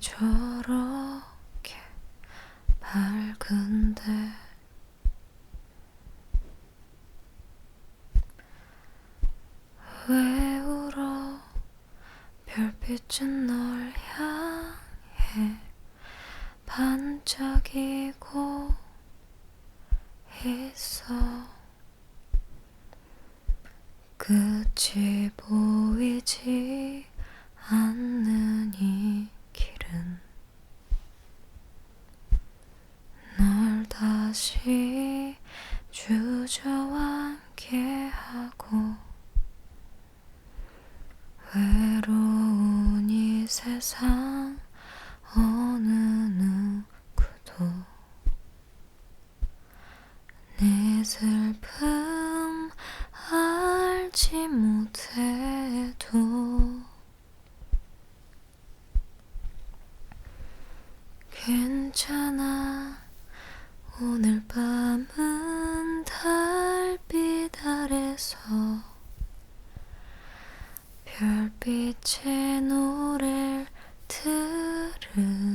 저렇게 밝은데. 왜 울어 별빛은 널 향해 반짝이고 있어. 끝이 보이지 않는 별빛의 노래를 들으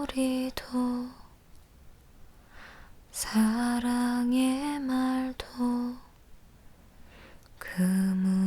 소리도 사랑의 말도 그무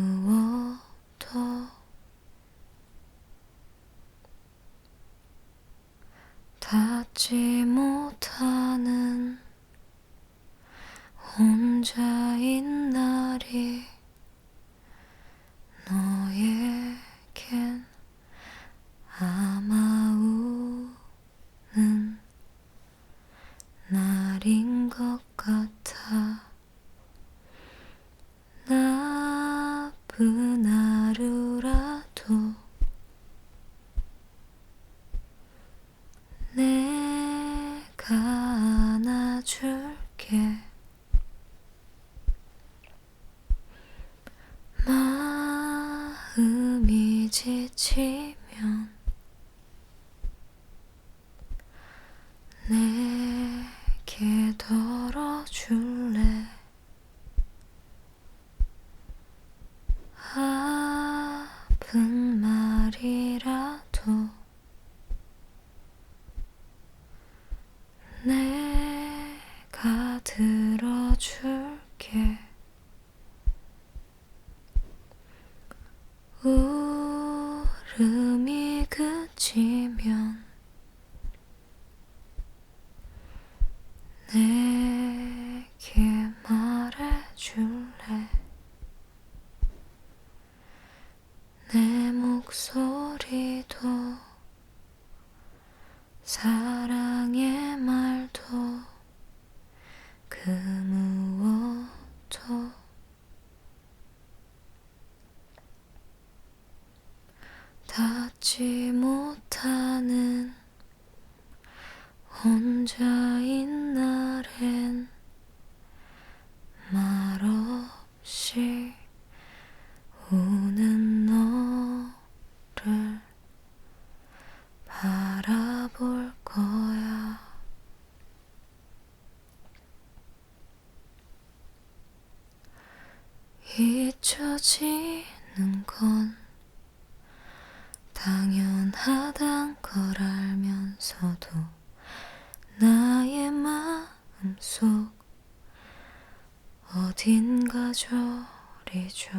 같이 없어. 잊혀지는 건 당연하단 걸 알면서도 나의 마음속 어딘가 저리죠.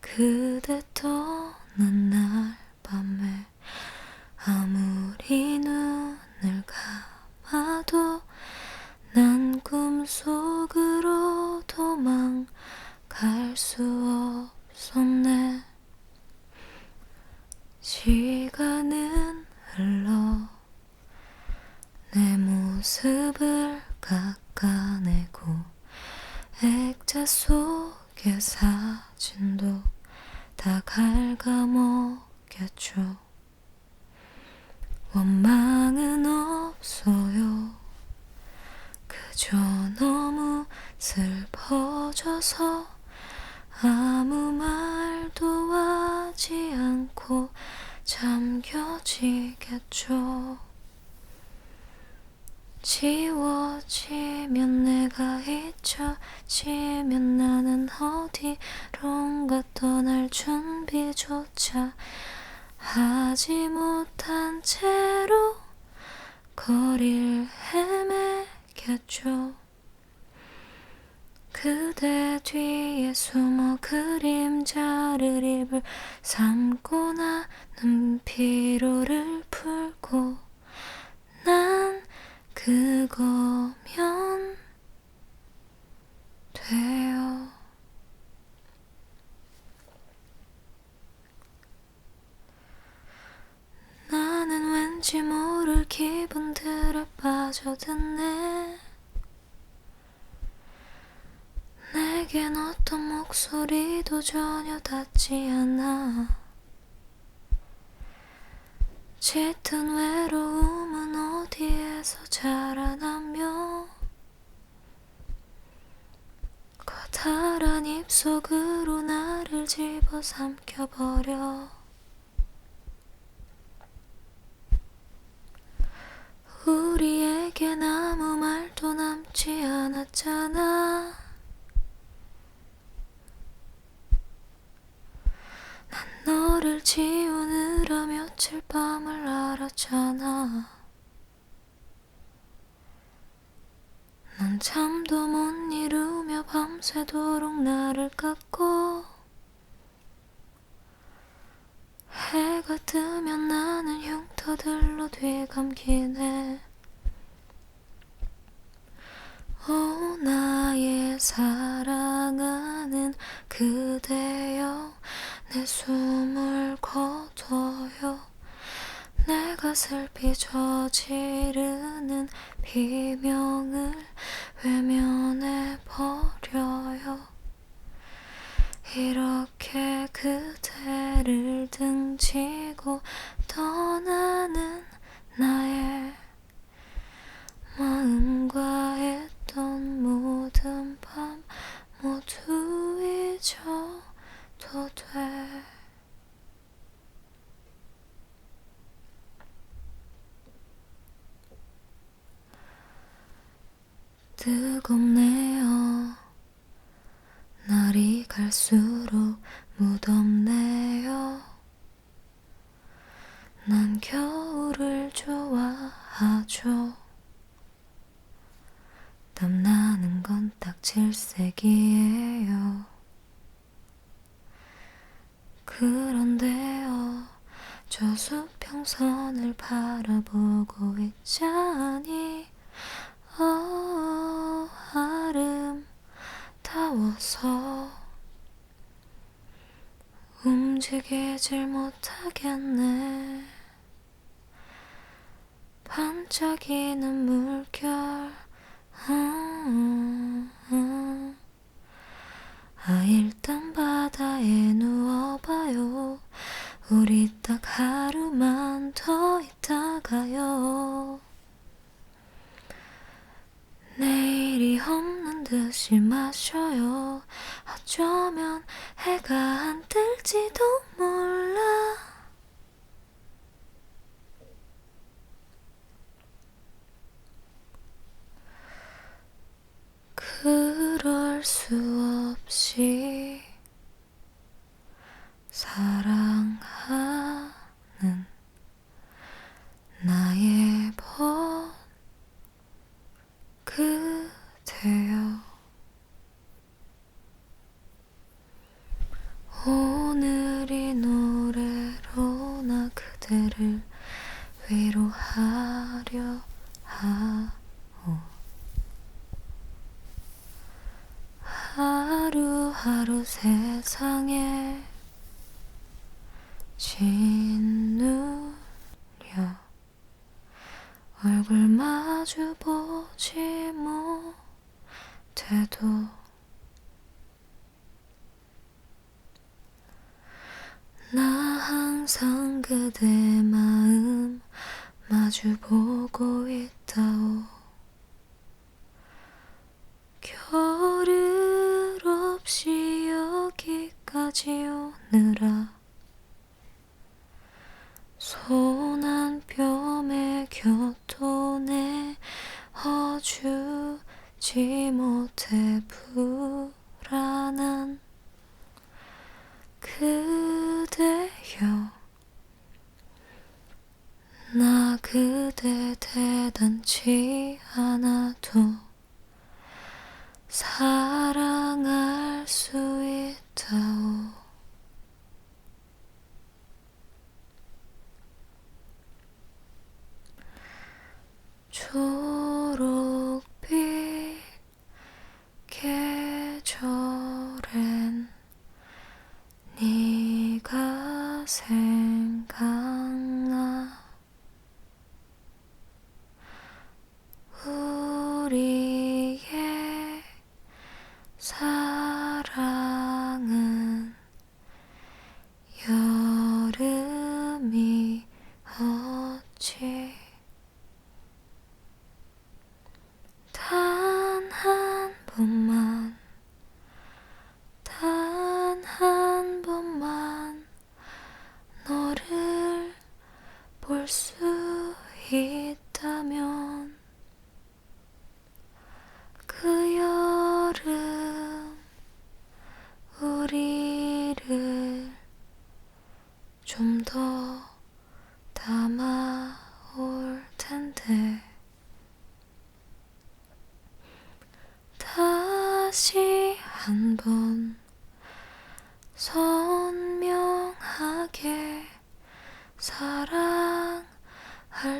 그대 떠난 날 밤에 아무리 눈을 감아도 난 꿈속으로 도망갈 수 없었네. 시간은 흘러 내 모습을 깎아내고 액자 속의 사진도 다 갉아먹겠죠. 원망은 없어요 그저 너무 슬퍼져서 아무 말도 하지 않고 잠겨지겠죠. 지워지면 내가 잊혀지면 나는 어디론가 떠날 준비조차 하지 못한 채로 거리를 헤매 겠죠. 그대 뒤에 숨어 그림자를 입을 삼고 나는 피로를 풀고 난 그거면 돼요. 나는 왠지 모를 기분들에 빠져드네. 내겐 어떤 목소리도 전혀 닿지 않아. 짙은 외로움은 어디에서 자라나며 커다란 입속으로 나를 집어삼켜버려. 우리에겐 아무 말도 남지 않았잖아. 난 너를 지우느라 며칠 밤을 알았잖아. 난 잠도 못 이루며 밤새도록 나를 깎고 해가 뜨면 나는 흉터들로 뒤감기네. 오 나의 사랑하는 그대여 내 숨을 거둬요 슬피 저지르는 비명을 외면해 버려요 이렇게 그대를 등지고 떠나는 나의 마음과 했던 모든 밤 모두 잊어도 돼. 뜨겁네요. 날이 갈수록 무덥네요. 난 겨울을 좋아하죠. 땀나는 건딱 칠색이에요. 그런데요, 저 수평선을 바라보고 있자니, 움직이질 못하겠네. 반짝이는 물결, 음, 음. 아, 일단 바다에 누워봐요. 우리 딱 하루만 더 있다가요. 내일이 없는 듯이 마셔요. 어쩌면 해가 안 뜰지도 몰라. 그럴 수 없이 사랑하는 나의 번 그대여 오늘이 노래로 나 그대를 위로하려 하오 하루하루 세상에 짓눌려. 얼굴 마주 보지 못해도 나 항상 그대 마음 마주 보고 있다오 손한 뼘의 곁도 내어주지 못해 불안한 그대여. 나 그대 대단치 않아도 사랑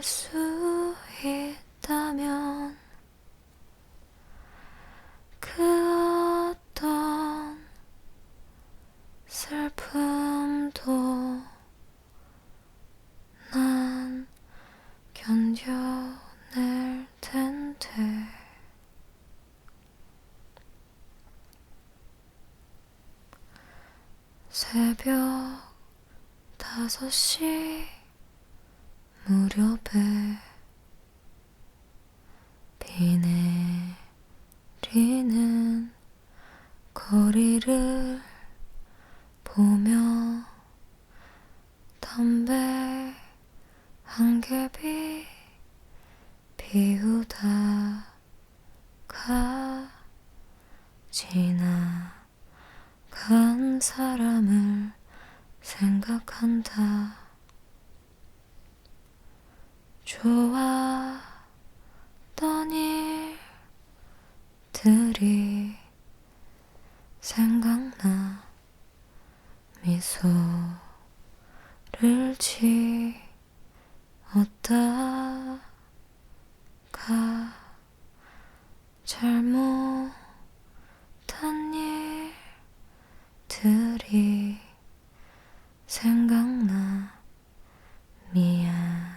수 있다면 그 어떤 슬픔도 난 견뎌낼 텐데. 새벽 다섯 시 무렵에 비 내리는 거리를 보며 담배 한 개비 피우다가 지나간 사람을 생각한다. 좋았던 일들이 생각나 미소를 지었다가 잘못한 일들이 생각나 미안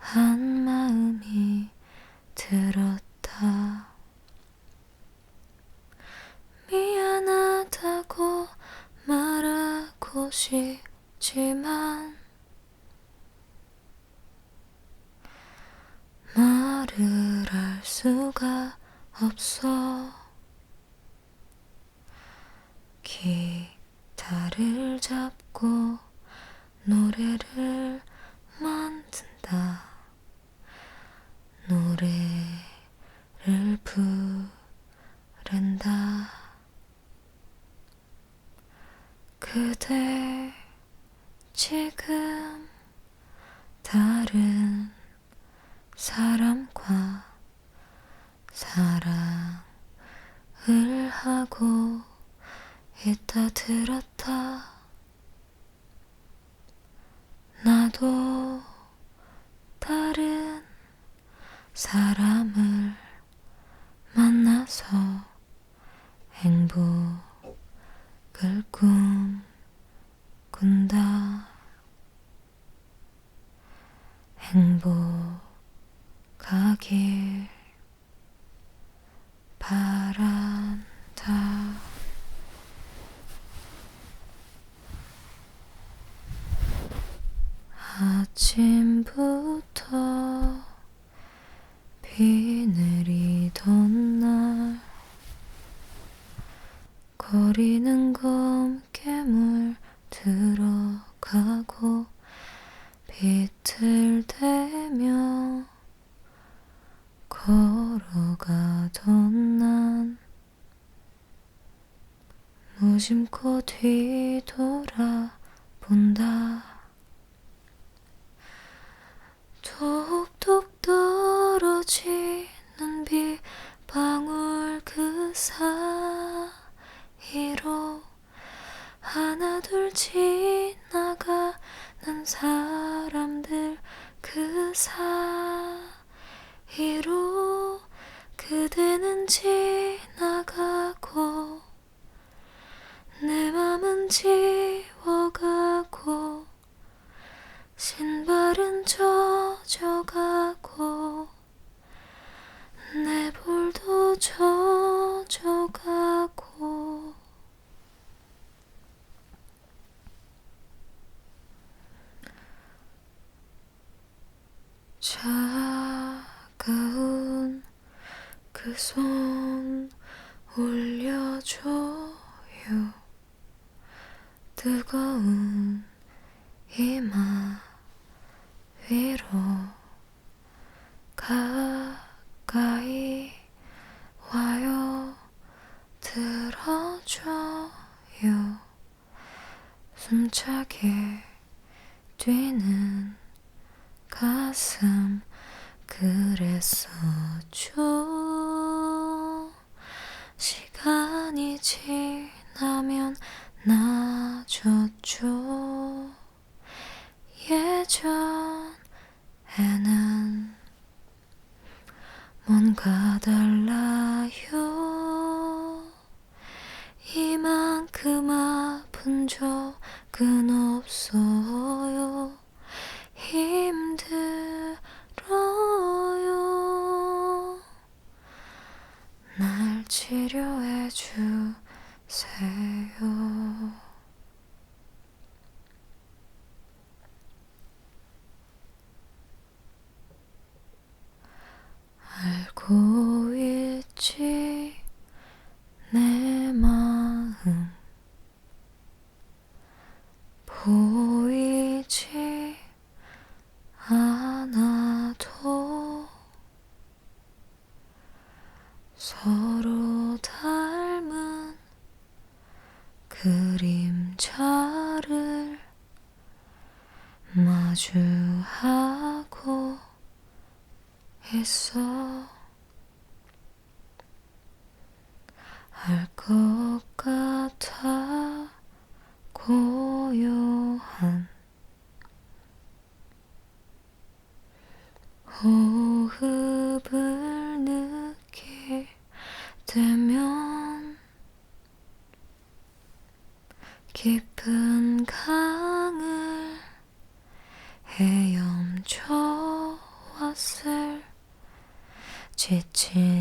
한 마음이 들었다. 미안하다고 말하고 싶지만 말을 할 수가 없어 하고 있다 들었다. 나도 다른 사람을 만나서 행복을 꿈꾼다. 행복하길 바람 아침부터 비 내리던 날 거리는 검게 물들어 심고 뒤. 손 올려줘요. 뜨거운 이마 위로 가까이 와요. 들어줘요. 숨차게 뛰는 가슴 그랬어 주 情。 되면 깊은 강을 헤엄쳐 왔을 지친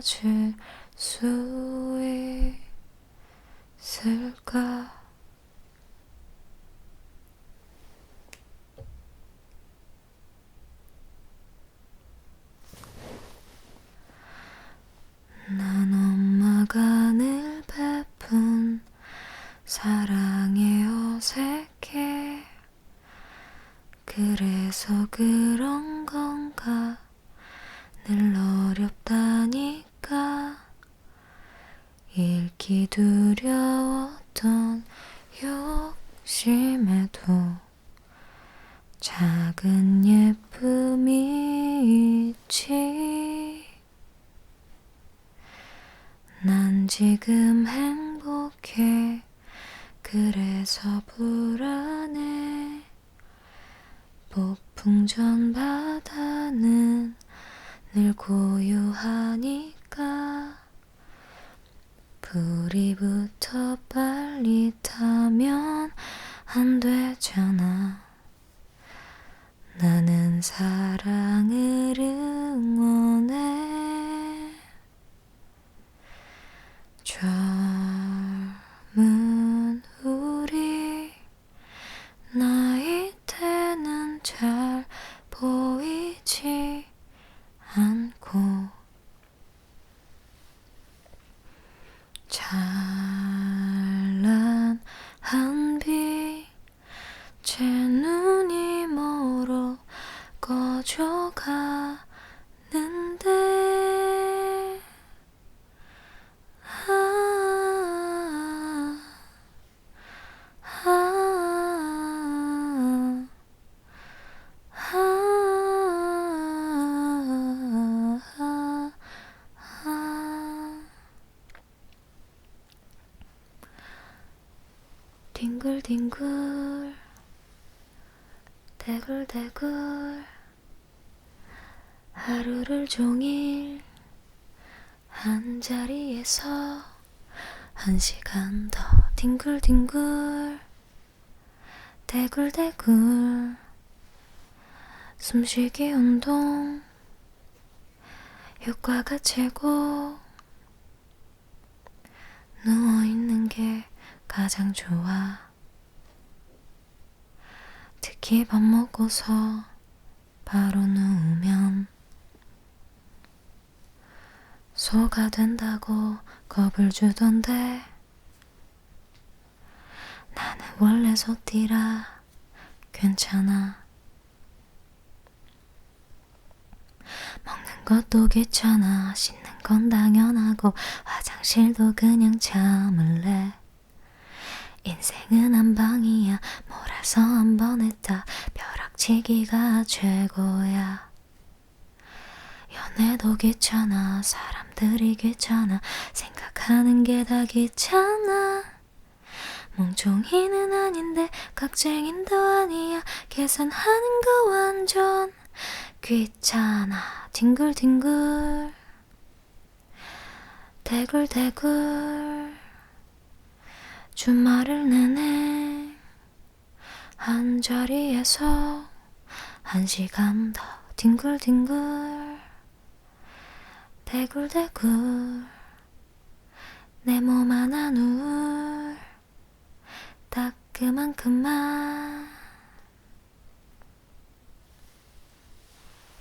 찾을 수 있을까? 난 엄마가 늘 베푼 사랑에 어색해 그래서 그런 건가 늘 어렵다니까 잃기 두려웠던 욕심에도 작은 예쁨이 있지. 난 지금 행복해. 그래서 불안해. 폭풍전 바다는 늘 고요하니까 불이 붙어 빨리 타면 안 되잖아. 나는 사랑을 응원해. 젊은 우리 나이 때는 잘 보이지 않고 찬란 한빛제 눈이 멀어 꺼져가 뒹굴뒹굴 대굴대굴 하루를 종일 한 자리에서 한 시간 더 뒹굴뒹굴 대굴대굴 숨쉬기 운동 효과가 최고. 누워있는 게 가장 좋아 특히 밥 먹고서 바로 누우면 소가 된다고 겁을 주던데 나는 원래 소띠라 괜찮아. 먹는 것도 귀찮아 씻는 건 당연하고 화장실도 그냥 참을래 인생은 한 방이야. 몰아서 한 번 했다. 벼락치기가 최고야. 연애도 귀찮아. 사람들이 귀찮아. 생각하는 게 다 귀찮아. 멍청이는 아닌데 각쟁인도 아니야. 계산하는 거 완전 귀찮아. 뒹굴뒹굴. 대굴대굴 주말을 내내 한 자리에서 한 시간 더 뒹굴뒹굴 대굴대굴 내 몸 하나 누울 따끔한 그만